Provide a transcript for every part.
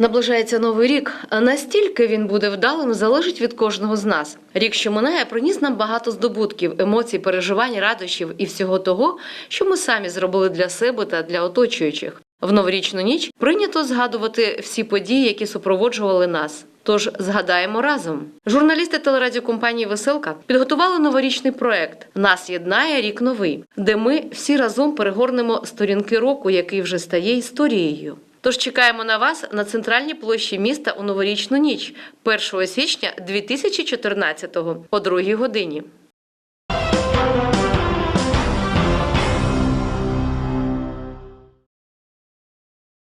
Наближається новий рік. Настільки він буде вдалим, залежить від кожного з нас. Рік, що минає, приніс нам багато здобутків, емоцій, переживань, радощів і всього того, що ми самі зробили для себе та для оточуючих. В новорічну ніч прийнято згадувати всі події, які супроводжували нас. Тож згадаємо разом. Журналісти телерадіокомпанії Веселка підготували новорічний проект Нас єднає рік новий, де ми всі разом перегорнемо сторінки року, який вже стає історією. Тож чекаємо на вас на центральній площі міста у новорічну ніч 1 січня 2014-го о 2 годині.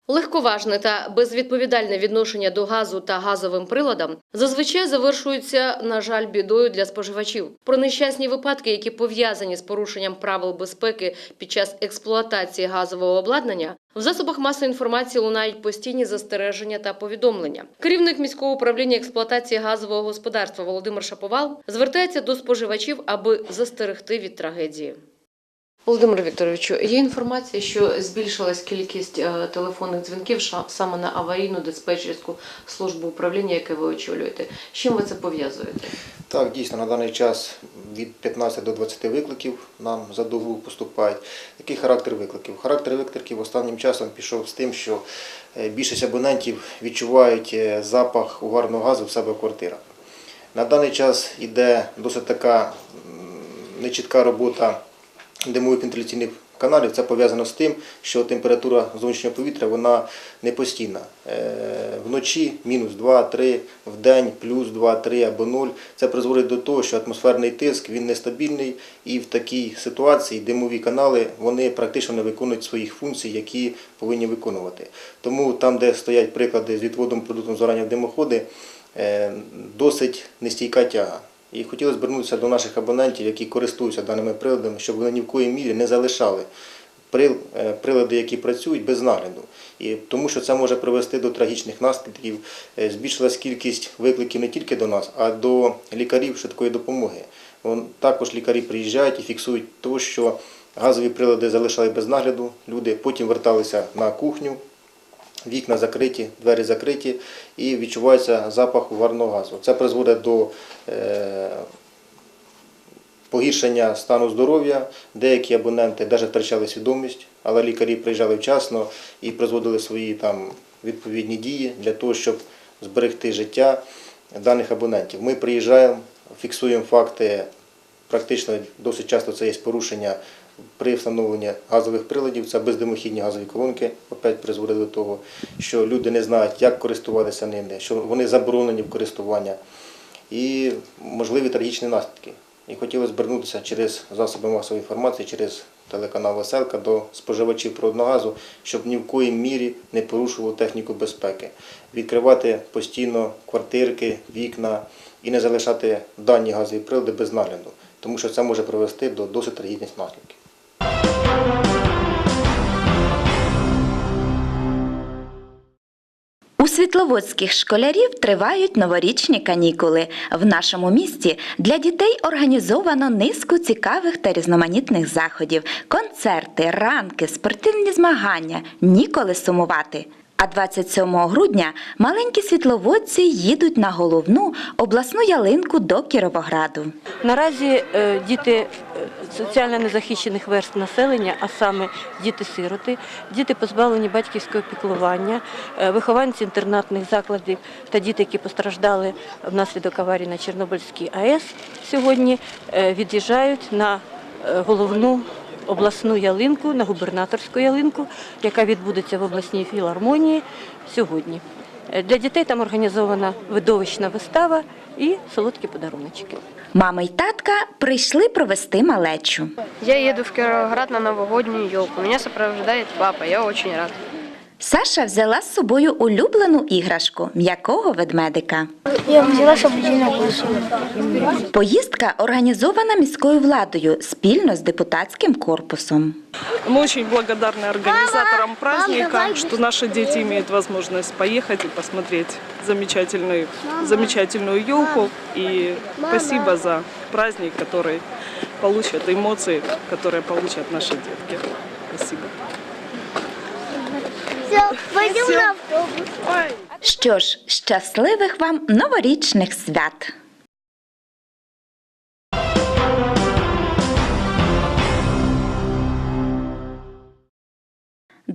Легковажне та безвідповідальне відношення до газу та газовим приладам зазвичай завершується, на жаль, бідою для споживачів. Про нещасні випадки, які пов'язані з порушенням правил безпеки під час експлуатації газового обладнання, в засобах масової інформації лунають постійні застереження та повідомлення. Керівник міського управління експлуатації газового господарства Володимир Шаповал звертається до споживачів, аби застерегти від трагедії. Володимир Вікторовичу, є інформація, що збільшилась кількість е, телефонних дзвінків саме на аварійну диспетчерську службу управління, яке ви очолюєте. З чим ви це пов'язуєте? Так, дійсно, на даний час від 15 до 20 викликів нам за добу поступають. Який характер викликів? Характер викликів останнім часом пішов з тим, що е, більшість абонентів відчувають е, запах угарного газу в себе в квартирах. На даний час йде досить така нечітка робота димових вентиляційних каналів. Це пов'язано з тим, що температура зовнішнього повітря вона не постійна. Е, Вночі мінус 2-3, в день плюс 2-3 або 0. Це призводить до того, що атмосферний тиск він нестабільний, і в такій ситуації димові канали вони практично не виконують своїх функцій, які повинні виконувати. Тому там, де стоять приклади з відводом продуктом згорання в димоходи, е, досить нестійка тяга. І хотілося звернутися до наших абонентів, які користуються даними приладами, щоб вони ні в коїй мірі не залишали е, прилади, які працюють без нагляду. І тому що це може привести до трагічних наслідків. Е, Збільшилась кількість викликів не тільки до нас, а до лікарів швидкої допомоги. Також лікарі приїжджають і фіксують те, що газові прилади залишали без нагляду. Люди потім верталися на кухню, вікна закриті, двері закриті і відчувається запах угарного газу. Це призводить до е, погіршення стану здоров'я. Деякі абоненти навіть втрачали свідомість, але лікарі приїжджали вчасно і призводили свої там відповідні дії для того, щоб зберегти життя даних абонентів. Ми приїжджаємо, фіксуємо факти. Практично досить часто це є порушення при встановленні газових приладів, це бездимохідні газові колонки, опять призводить до того, що люди не знають, як користуватися ними, що вони заборонені в користування і можливі трагічні наслідки. І хотілося звернутися через засоби масової інформації, через телеканал Веселка до споживачів природного щоб ні в коїй мірі не порушували техніку безпеки, відкривати постійно квартирки, вікна і не залишати дані газові прилади без нагляду, тому що це може привести до досить трагічних наслідків. У світловодських школярів тривають новорічні канікули. В нашому місті для дітей організовано низку цікавих та різноманітних заходів: концерти, ранки, спортивні змагання. Ніколи сумувати. А 27 грудня маленькі світловодці їдуть на головну обласну ялинку до Кіровограду. Наразі е, діти е, соціально незахищених верств населення, а саме діти-сироти, діти позбавлені батьківського піклування, е, вихованці інтернатних закладів та діти, які постраждали внаслідок аварії на Чорнобильській АЕС, сьогодні від'їжджають на головну обласну ялинку, на губернаторську ялинку, яка відбудеться в обласній філармонії сьогодні. Е, Для дітей там організована видовищна вистава і солодкі подаруночки. Мама й татка прийшли провести малечу. Я їду в Кіровоград на новогодню йолку. Мене супроводжує папа. Я очень рад. Саша взяла з собою улюблену іграшку м'якого ведмедика. Я взяла соблюдення курсу. Поїздка організована міською владою спільно з депутатським корпусом. Мы очень благодарны организаторам праздника, что наши дети имеют возможность поехать и посмотреть замечательную, замечательную елку. И спасибо за праздник, который получат эмоции, которые получат наши детки. Спасибо. Пойдем на автобус. Що ж, щасливих вам новорічних свят!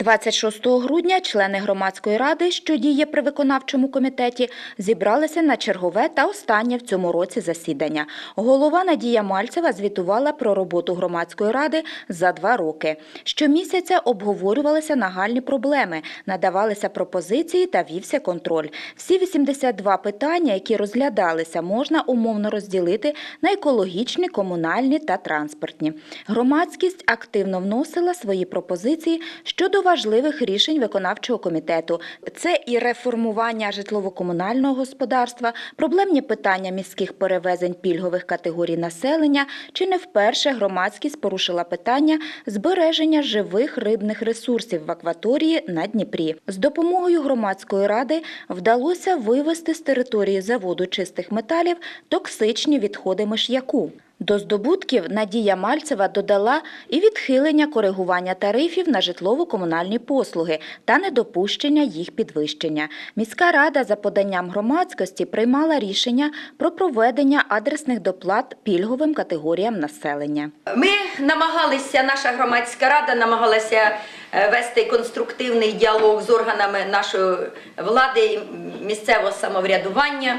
26 грудня члени громадської ради, що діє при виконавчому комітеті, зібралися на чергове та останнє в цьому році засідання. Голова Надія Мальцева звітувала про роботу громадської ради за два роки. Щомісяця обговорювалися нагальні проблеми, надавалися пропозиції та вівся контроль. Всі 82 питання, які розглядалися, можна умовно розділити на екологічні, комунальні та транспортні. Громадськість активно вносила свої пропозиції щодо важливих рішень виконавчого комітету. Це і реформування житлово-комунального господарства, проблемні питання міських перевезень пільгових категорій населення. Чи не вперше громадськість порушила питання збереження живих рибних ресурсів в акваторії на Дніпрі. З допомогою громадської ради вдалося вивести з території заводу чистих металів токсичні відходи миш'яку. До здобутків Надія Мальцева додала і відхилення коригування тарифів на житлово-комунальні послуги та недопущення їх підвищення. Міська рада за поданням громадськості приймала рішення про проведення адресних доплат пільговим категоріям населення. Ми намагалися, наша громадська рада намагалася е, вести конструктивний діалог з органами нашої влади і місцевого самоврядування,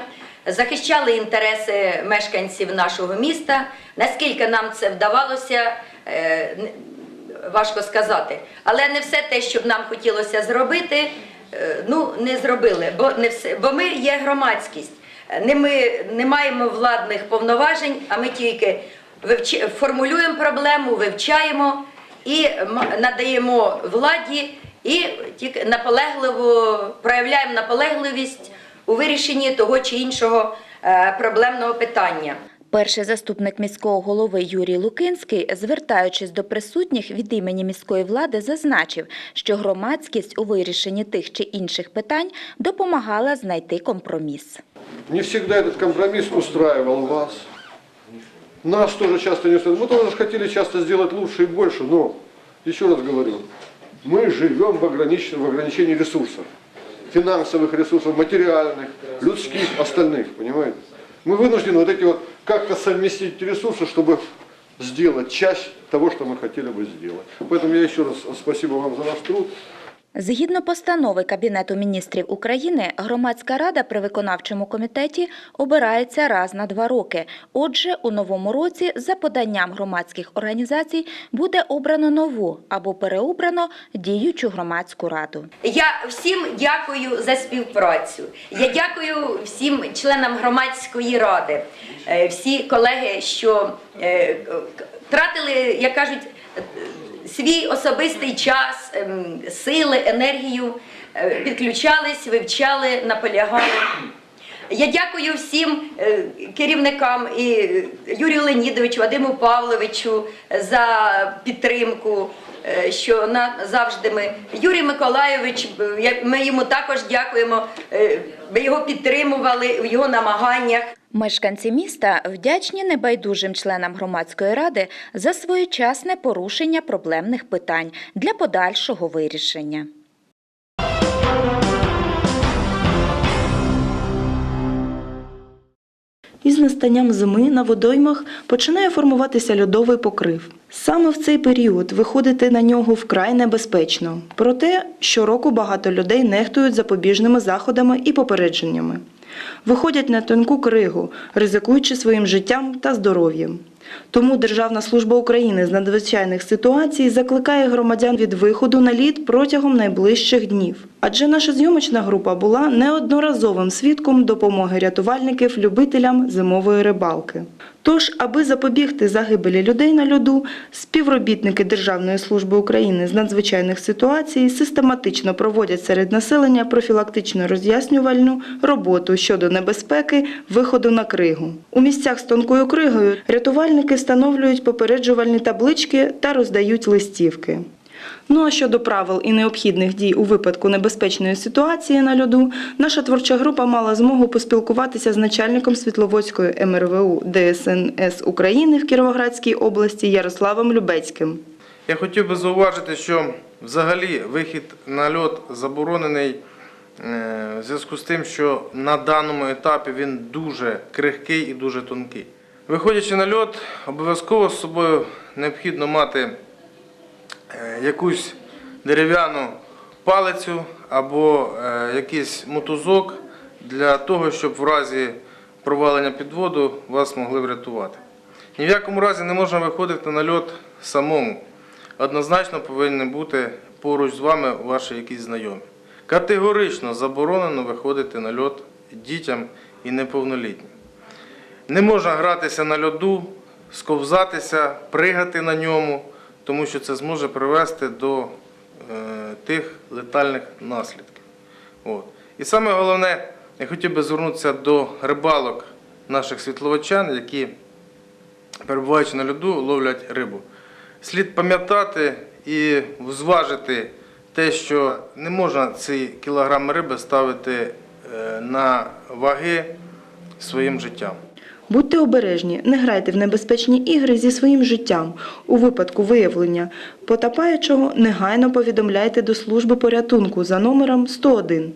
захищали інтереси мешканців нашого міста. Наскільки нам це вдавалося, е, важко сказати. Але не все те, що б нам хотілося зробити, е, ну не зробили, бо не все, бо ми є громадськість. Не ми не маємо владних повноважень, а ми тільки вивч... формулюємо проблему, вивчаємо і надаємо владі, і тільки наполегливо проявляємо наполегливість у вирішенні того чи іншого е, проблемного питання. Перший заступник міського голови Юрій Лукинський, звертаючись до присутніх від імені міської влади, зазначив, що громадськість у вирішенні тих чи інших питань допомагала знайти компроміс. Не всегда этот компромисс устраивал вас. Нас тоже часто не устраивал. Мы тоже хотели часто сделать лучше и больше, но, еще раз говорю, мы живем в, ограничен- в ограничении ресурсов. Финансовых ресурсов, материальных, людских, остальных, понимаете? Мы вынуждены вот эти вот как-то совместить ресурсы, чтобы сделать часть того, что мы хотели бы сделать. Поэтому я еще раз спасибо вам за ваш труд. Згідно постанови Кабінету міністрів України, громадська рада при виконавчому комітеті обирається раз на два роки. Отже, у новому році за поданням громадських організацій буде обрано нову або переобрано діючу громадську раду. Я всім дякую за співпрацю. Я дякую всім членам громадської ради, Е, всі колеги, що е, тратили, як кажуть, свій особистий час, ем, сили, енергію, е, підключались, вивчали, наполягали. Я дякую всім е, керівникам і Юрію Леонідовичу, Вадиму Павловичу за підтримку. е, Що на завжди ми Юрій Миколайович, ми йому також дякуємо. Ми його підтримували в його намаганнях. Мешканці міста вдячні небайдужим членам громадської ради за своєчасне порушення проблемних питань для подальшого вирішення. Із настанням зими на водоймах починає формуватися льодовий покрив. Саме в цей період виходити на нього вкрай небезпечно. Проте щороку багато людей нехтують запобіжними заходами і попередженнями. Виходять на тонку кригу, ризикуючи своїм життям та здоров'ям. Тому Державна служба України з надзвичайних ситуацій закликає громадян від виходу на лід протягом найближчих днів. Адже наша зйомочна група була неодноразовим свідком допомоги рятувальників любителям зимової рибалки. Тож, аби запобігти загибелі людей на льоду, співробітники Державної служби України з надзвичайних ситуацій систематично проводять серед населення профілактично роз'яснювальну роботу щодо небезпеки виходу на кригу. У місцях з тонкою кригою рятувальники встановлюють попереджувальні таблички та роздають листівки. Ну а щодо правил і необхідних дій у випадку небезпечної ситуації на льоду, наша творча група мала змогу поспілкуватися з начальником Світловодської МРВУ ДСНС України в Кіровоградській області Ярославом Любецьким. Я хотів би зауважити, що взагалі вихід на льот заборонений е, в зв'язку з тим, що на даному етапі він дуже крихкий і дуже тонкий. Виходячи на льот, обов'язково з собою необхідно мати е, якусь дерев'яну палицю або е, якийсь мотузок для того, щоб в разі провалення під воду вас могли врятувати. Ні в якому разі не можна виходити на льот самому. Однозначно повинні бути поруч з вами ваші якісь знайомі. Категорично заборонено виходити на льот дітям і неповнолітнім. Не можна гратися на льоду, сковзатися, пригати на ньому, тому що це зможе привести до е, тих летальних наслідків. От. І саме головне, я хотів би звернутися до рибалок наших світловочан, які, перебуваючи на льоду, ловлять рибу. Слід пам'ятати і зважити те, що не можна ці кілограми риби ставити е, на ваги своїм життям. Будьте обережні, не грайте в небезпечні ігри зі своїм життям. У випадку виявлення потапаючого негайно повідомляйте до служби порятунку за номером 101.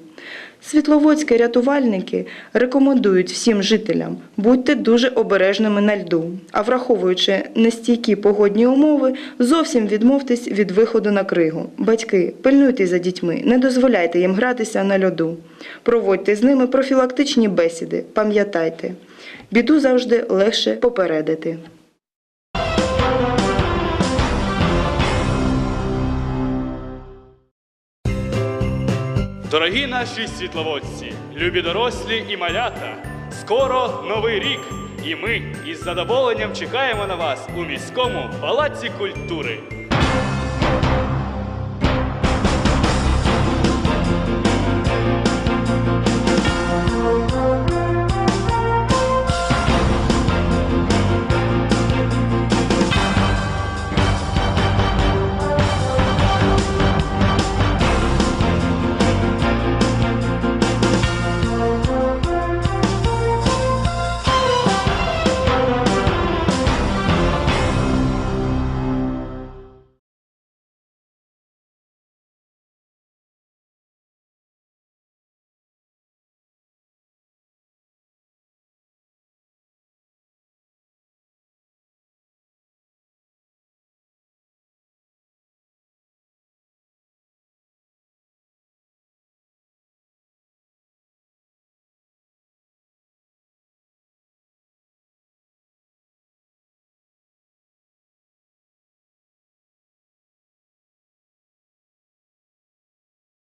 Світловодські рятувальники рекомендують всім жителям будьте дуже обережними на льду, а враховуючи нестійкі погодні умови, зовсім відмовтесь від виходу на кригу. Батьки, пильнуйте за дітьми, не дозволяйте їм гратися на льоду. Проводьте з ними профілактичні бесіди. Пам'ятайте, біду завжди легше попередити. Дорогі наші світловодці, любі дорослі і малята, скоро новий рік, і ми із задоволенням чекаємо на вас у міському палаці культури.